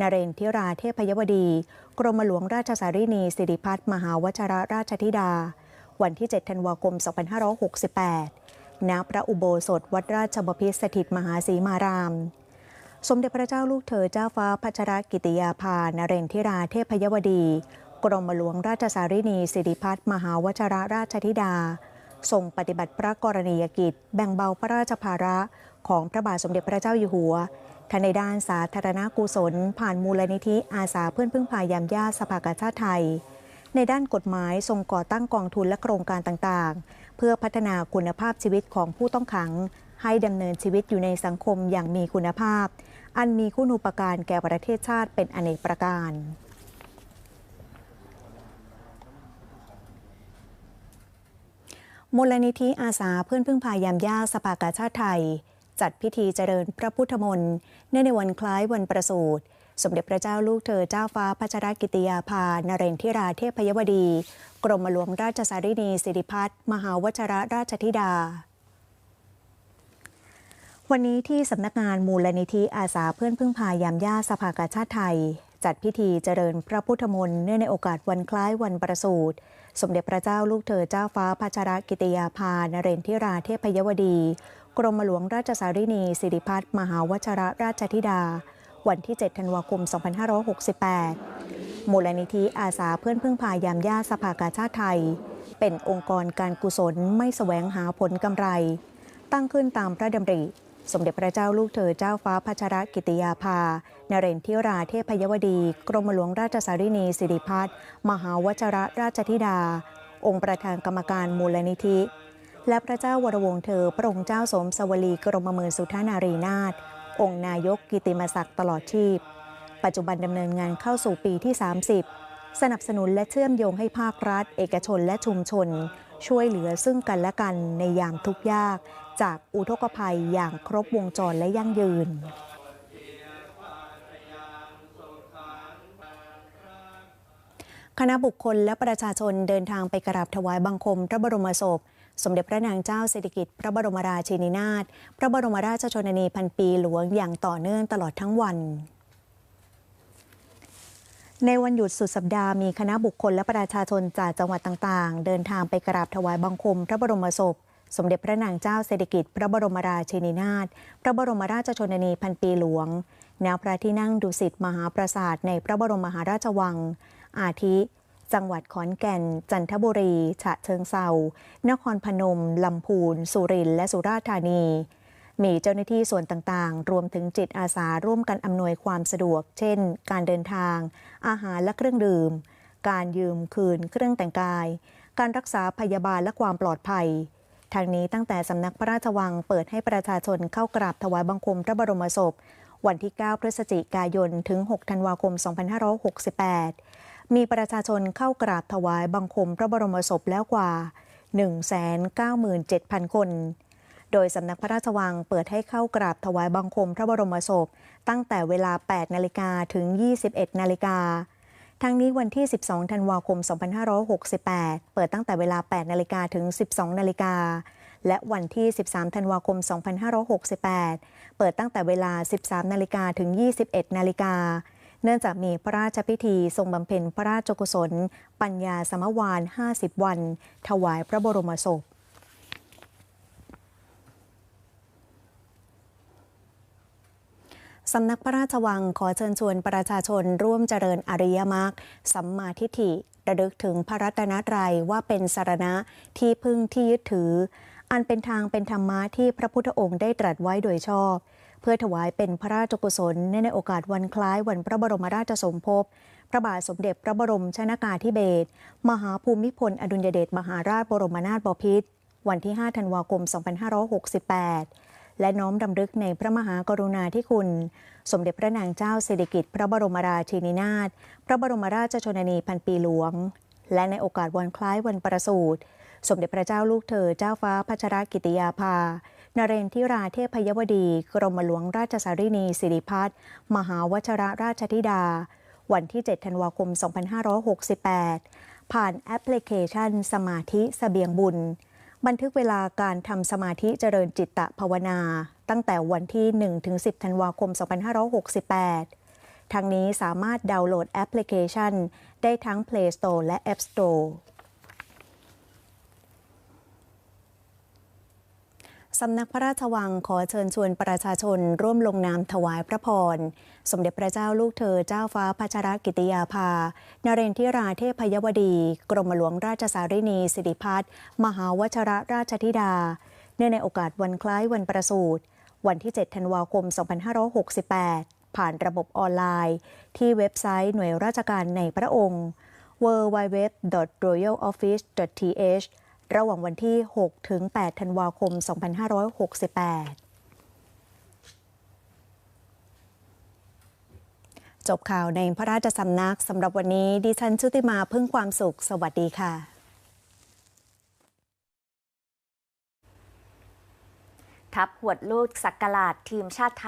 นเรนทิราเทพยวดี กรมหลวงราชสารีนี สิริพัฒน์มหาวชรราชธิดา วันที่ 7 ธันวาคม 2568 ณ พระอุโบสถวัดราชบพิตรสถิตมหาสีมาราม สมเด็จพระเจ้าลูกเธอเจ้าฟ้าพัชรกิติยาภานเรนทิราเทพยวดี กรมหลวงราชสารีนี สิริพัฒน์มหาวชรราชธิดาทรงปฏิบัติพระกรณียกิจ แบ่งเบาพระราชภาระของพระบาทสมเด็จพระเจ้าอยู่หัว ทั้งในด้านสาธารณกุศล ผ่านมูลนิธิอาสาเพื่อนพึ่งพายามญาติสภากาชาติไทย ในด้านกฎหมายทรงก่อตั้งกองทุนและโครงการต่างๆ เพื่อพัฒนาคุณภาพชีวิตของผู้ต้องขัง ให้ดำเนินชีวิตอยู่ในสังคมอย่างมีคุณภาพ อันมีคุณูปการแก่ประเทศชาติเป็นอเนกประการมูลนิธิอาสาเพื่อนพึ่งพายามยากสภากาชาติไทย จัดพิธีเจริญพระพุทธมนต์เนื่องในวันคล้ายวันประสูติสมเด็จพระเจ้าลูกเธอเจ้าฟ้าพัชรกิติยาภานเรนทิราเทพยวดี กรมหลวงราชสารีนีสิริพัฒน์มหาวชระราชธิดา วันนี้ที่สำนักงานมูลนิธิอาสาเพื่อนพึ่งพายามย่าสภากาชาติไทย จัดพิธีเจริญพระพุทธมนต์เนื่องในโอกาสวันคล้ายวันประสูติสมเด็จพระเจ้าลูกเธอเจ้าฟ้าพัชรกิติยาภานเรนทิราเทพยวดี กรมหลวงราชสารีนีสิริพัฒน์มหาวชรราชธิดา วันที่ 7 ธันวาคม 2568 มูลนิธิอาสาเพื่อนพึ่งพายามย่าสภากาชาติไทย เป็นองค์กรการกุศลไม่แสวงหาผลกำไร ตั้งขึ้นตามพระดำริ สมเด็จพระเจ้าลูกเธอเจ้าฟ้าพัชรกิติยาภา นเรนทิราเทพยวดี กรมหลวงราชสารีนีสิริพัฒน์มหาวชรราชธิดา องค์ประธานกรรมการมูลนิธิ และพระเจ้าวรวงเธอ พระองค์เจ้าสมสวลีกรมมือสุทานารีนาถองค์นายกกิติมศักดิ์ตลอดชีพ ปัจจุบันดำเนินงานเข้าสู่ปีที่ 30 สนับสนุนและเชื่อมโยงให้ภาครัฐ เอกชนและชุมชน ช่วยเหลือซึ่งกันและกันในยามทุกยาก จากอุทกภัยอย่างครบวงจรและยั่งยืนคณะบุคคลและประชาชนเดินทางไปกราบถวายบังคมพระบรมศพ สมเด็จพระนางเจ้าสิริกิติ์พระบรมราชินีนาถพระบรมราชชนนีพันปีหลวงอย่างต่อเนื่องตลอดทั้งวันในวันหยุดสุดสัปดาห์มีคณะบุคคลและประชาชนจากจังหวัดต่างๆ เดินทางไปกราบถวายบังคมพระบรมศพ สมเด็จพระนางเจ้าสิริกิติ์พระบรมราชินีนาถพระบรมราชชนนีพันปีหลวงแนวพระที่นั่งดุสิตมหาปราสาทในพระบรมมหาราชวัง อาทิ จังหวัดขอนแก่น จันทบุรี ฉะเชิงเซานครพนม ลำพูน สุรินทร์และสุราษฎร์ธานี มีเจ้าหน้าที่ส่วนต่างๆ รวมถึงจิตอาสาร่วมกันอำนวยความสะดวก เช่น การเดินทาง อาหารและเครื่องดื่ม การยืมคืนเครื่องแต่งกาย การรักษาพยาบาลและความปลอดภัยทางนี้ตั้งแต่สำนักพระราชวังเปิดให้ประชาชนเข้ากราบถวายบังคมพระบรมศพ วันที่ 9 พฤศจิกายน ถึง 6 ธันวาคม 2568 มีประชาชนเข้ากราบถวายบังคมพระบรมศพแล้วกว่า 197,000 คน โดยสำนักพระราชวังเปิดให้เข้ากราบถวายบังคมพระบรมศพ ตั้งแต่เวลา 8 นาฬิกาถึง 21 นาฬิกาทั้งนี้วันที่ 12 ธันวาคม 2568 เปิดตั้งแต่เวลา 8 นาฬิกาถึง 12 นาฬิกา และวันที่ 13 ธันวาคม 2568 เปิดตั้งแต่เวลา 13 นาฬิกาถึง 21 นาฬิกา เนื่องจากมีพระราชพิธีทรงบำเพ็ญพระราชกุศล ปัญญาสมวาน 50 วัน ถวายพระบรมศพสำนักพระราชวังขอเชิญชวนประชาชนร่วมเจริญอริยมรรคสัมมาทิฏฐิระลึกถึงพระรัตนตรัยว่าเป็นสารณะที่พึ่งที่ยึดถือ อันเป็นทางเป็นธรรมะที่พระพุทธองค์ได้ตรัสไว้โดยชอบ เพื่อถวายเป็นพระราชกุศลในโอกาสวันคล้ายวันพระบรมราชสมภพพระบาทสมเด็จพระบรมชนากาธิเบศรมหาภูมิพล อดุลยเดชมหาราชบรมนาถบพิตรวันที่ 5 ธันวาคม 2568 และน้อมรำลึกในพระมหากรุณาธิคุณ สมเด็จพระนางเจ้าสิริกิติ์พระบรมราชินีนาถพระบรมราชชนนีพันปีหลวง และในโอกาสวันคล้ายวันประสูติสมเด็จพระเจ้าลูกเธอเจ้าฟ้าพัชรกิติยาภา นเรนทิราเทพยวดี กรมหลวงราชสารีนีสิริพัฒน์มหาวชรราชธิดา วันที่ 7 ธันวาคม 2568 ผ่านแอปพลิเคชัน สมาธิสเสบียงบุญ บันทึกเวลาการทำสมาธิเจริญจิตตภาวนา ตั้งแต่วันที่ 1-10 ธันวาคม 2568 ทางนี้สามารถดาวน์โหลดแอปพลิเคชัน ได้ทั้ง Play Store และ App Store สำนักพระราชวังขอเชิญชวนประชาชนร่วมลงนามถวายพระพร สมเด็จพระเจ้าลูกเธอเจ้าฟ้าพัชรกิติยาภา นเรนทิราเทพยวดี กรมหลวงราชสารินีสิริพัฒน์มหาวชรราชธิดา เนื่องในโอกาสวันคล้ายวันประสูติวันที่ 7 ธันวาคม 2568 ผ่านระบบออนไลน์ ที่เว็บไซต์หน่วยราชการในพระองค์ www.royaloffice.th ระหว่างวันที่ 6 ถึง 8 ธันวาคม 2568 จบข่าวในพระราชสำนักสำหรับวันนี้ดิฉันชุติมาพึ่งความสุข สวัสดีค่ะทับหวดลูกสักกลาดทีมชาติไทย